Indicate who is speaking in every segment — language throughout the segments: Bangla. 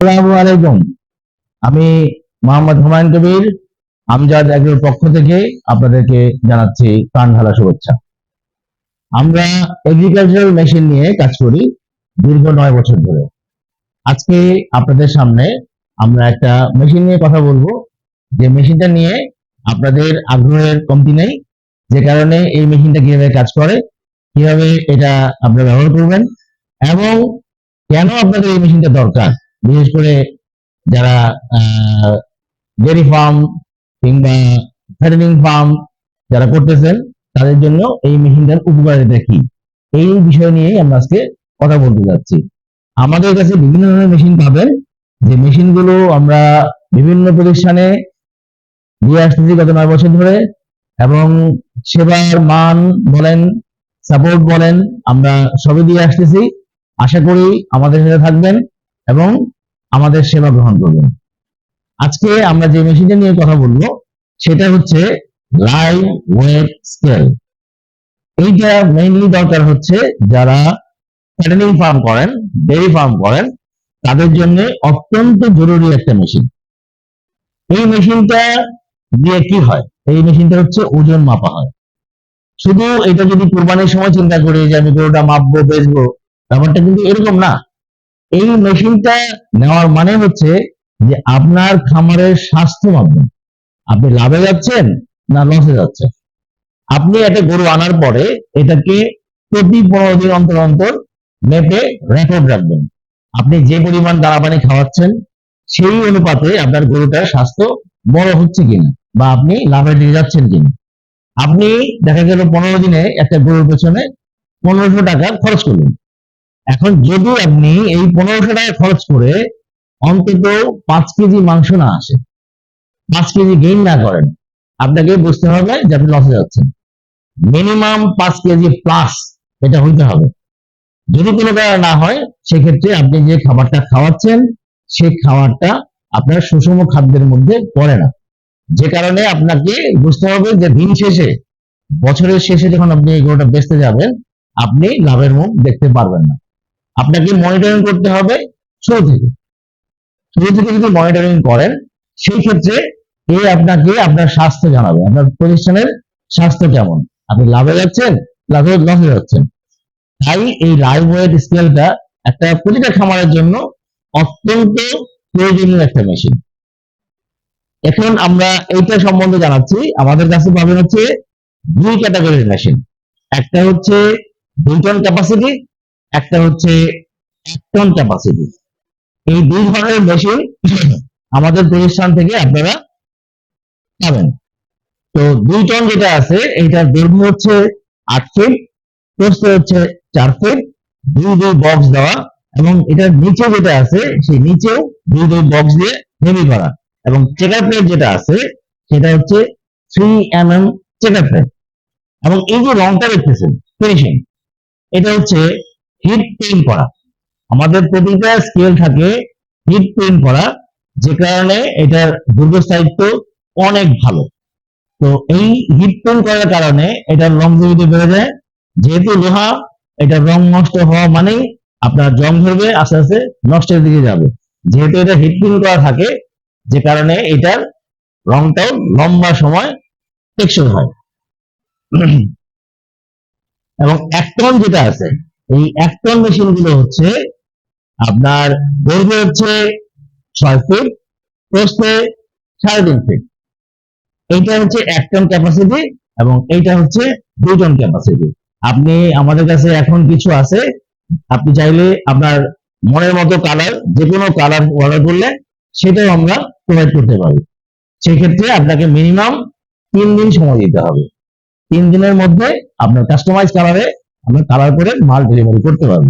Speaker 1: আসসালামু আলাইকুম। আমি মোহাম্মদ হুমায়ুন কবির, আমজাদ এগ্রোর পক্ষ থেকে আপনাদেরকে জানাচ্ছি প্রাণ ঢালা শুভেচ্ছা। আমরা এগ্রিকালচারাল মেশিন নিয়ে কাজ করি দীর্ঘ নয় বছর ধরে। আজকে আপনাদের সামনে আমরা একটা মেশিন নিয়ে কথা বলব। যে মেশিনটা নিয়ে আপনাদের আগ্রহের কমতি নেই, যে কারণে এই মেশিনটা কীভাবে কাজ করে, কীভাবে এটা আপনারা ব্যবহার করবেন, এবং কেন আপনাদের এই মেশিনটা দরকার বিশেষ করে যারা ডেয়ারি ফার্ম কিংবা ফ্যাটেনিং ফার্ম যারা করতেছেন, তাদের জন্য এই মেশিনটার উপকারিতা কি? এই বিষয় নিয়ে আমরা আজকে কথা বলতে যাচ্ছি। আমাদের কাছে বিভিন্ন ধরনের মেশিন পাবেন। যে মেশিনগুলো আমরা বিভিন্ন প্রতিষ্ঠানে দিয়ে আসতেছি গত নয় বছর ধরে এবং সেবার মান বলেন সাপোর্ট বলেন, আমরা সবই দিয়ে আসতেছি। আশা করি আমাদের সাথে থাকবেন এবং আমাদের সেবা গ্রহণ করবেন। আজকে আমরা যে মেশিনটা নিয়ে কথা বলব, সেটা হচ্ছে লাইভ ওয়েট স্কেল। এইটা মেইনলি দরকার হচ্ছে যারা ফ্যাটেনিং ফার্ম করেন ডেয়ারি ফার্ম করেন, তাদের জন্য অত্যন্ত জরুরি একটা মেশিন এই মেশিনটা দিয়ে কি হয়? এই মেশিনটা হচ্ছে ওজন মাপা হয়। শুধু এটা যদি কোরবানির সময় চিন্তা করি যে আমি গরুটা মাপবো, বেচবো, ব্যাপারটা কিন্তু এরকম না। এই মেশিনটা নেওয়ার মানে হচ্ছে যে আপনার খামারের স্বাস্থ্য মাপবেন আপনি লাভে যাচ্ছেন না লসে যাচ্ছেন? আপনি একটা গরু আনার পরে এটাকে প্রতি পনেরো দিন অন্তর অন্তর মেপে রেকর্ড রাখবেন। আপনি যে পরিমাণ দানা পানি খাওয়াচ্ছেন, সেই অনুপাতে আপনার গরুটার স্বাস্থ্য বড় হচ্ছে কিনা বা আপনি লাভের দিকে যাচ্ছেন কিনা। আপনি দেখা গেল পনেরো দিনে একটা গরুর পেছনে পনেরোশো টাকা খরচ করলেন। এখন যদি আপনি এই পনেরোশো টাকা খরচ করে অন্তত পাঁচ কেজি মাংস না আসে পাঁচ কেজি গেইন না করেন, আপনাকে বুঝতে হবে যে আপনি লসে যাচ্ছেন। মিনিমাম পাঁচ কেজি প্লাস এটা হইতে হবে। যদি কোনো কারণে না হয়, সেক্ষেত্রে আপনি যে খাবারটা খাওয়াচ্ছেন, সেই খাবারটা আপনার সুষম খাদ্যের মধ্যে পড়ে না। যে কারণে আপনাকে বুঝতে হবে যে দিন শেষে, বছরের শেষে যখন আপনি এই গরুটা বেচতে যাবেন, আপনি লাভের মুখ দেখতে পারবেন না। আপনাকে মনিটরিং করতে হবে শুরু থেকে। শুরু থেকে যদি মনিটরিং করেন, সেই ক্ষেত্রে এ আপনাকে আপনার স্বাস্থ্য জানাবে। আপনার প্রতিষ্ঠানের স্বাস্থ্য কেমন? আপনি লাভে যাচ্ছেন, লাভে লসে যাচ্ছেন। তাই এই লাইভ ওয়েট স্কেলটা একটা প্রতিটা খামারের জন্য অত্যন্ত প্রয়োজনীয় একটা মেশিন এখন আমরা এইটা সম্বন্ধে জানাচ্ছি। আমাদের কাছে পাবেন হচ্ছে দুই ক্যাটাগরির মেশিন একটা হচ্ছে দুই ক্যাপাসিটি একটা হচ্ছে এক টন ক্যাপাসিটি এই দুই ধরনের মেশিন আমাদের প্রতিষ্ঠান থেকে আপনারা পাবেন। তো দুই টন যেটা আছে, এইটার দৈর্ঘ্য হচ্ছে আট ফিট প্রস্থ হচ্ছে চার ফিট দুই দুই বক্স দেওয়া এবং এটার নিচে যেটা আছে, সেই নিচেও দুই দুই বক্স দিয়ে হেভি করা। এবং চেকার প্লেট যেটা আছে, সেটা হচ্ছে three M M checker plate এবং এই যে রংটা দেখতেছেন ফিনিশিং এটা হচ্ছে হিট করা। আমাদের প্রতিটা স্কেল থাকে হিট করা, যে কারণে এটার দীর্ঘস্থায়িত্ব অনেক ভালো। তো এই করার কারণে এটার বেড়ে যায়। যেহেতু লোহা এটা রং নষ্ট হওয়া মানেই আপনার জং ধরবে, আস্তে আস্তে নষ্টের দিকে যাবে। যেহেতু এটা করা থাকে, যে কারণে এটার রংটাও লম্বা সময় টেকসই হয়। এবং এক যেটা আছে এই এক টন মেশিনগুলো হচ্ছে আপনার দৈর্ঘ্য হচ্ছে ছয় ফিট প্রস্থে সাড়ে তিন ফিট এইটা হচ্ছে এক টন ক্যাপাসিটি এবং এইটা হচ্ছে দুই টন ক্যাপাসিটি আপনি আমাদের কাছে এখন কিছু আছে, আপনি চাইলে আপনার মনের মতো কালার যে কোনো কালার অর্ডার করলে সেটাও আমরা প্রোভাইড করতে পারি। সেক্ষেত্রে আপনাকে মিনিমাম তিন দিন সময় দিতে হবে। তিন দিনের মধ্যে আপনার কাস্টমাইজ কালারে আমরা কালার করে মাল ডেলিভারি করতে পারব।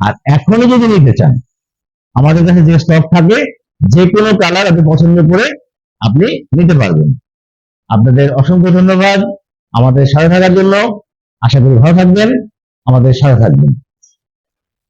Speaker 1: আর এখনই যদি নিতে চান, আমাদের কাছে যে স্টক থাকবে যে কোনো কালার আপনি পছন্দ করে আপনি নিতে পারবেন। আপনাদের অসংখ্য ধন্যবাদ। আমাদের সাথে থাকার জন্য আশা করি ভালো থাকবেন। আমাদের সাথে থাকবেন।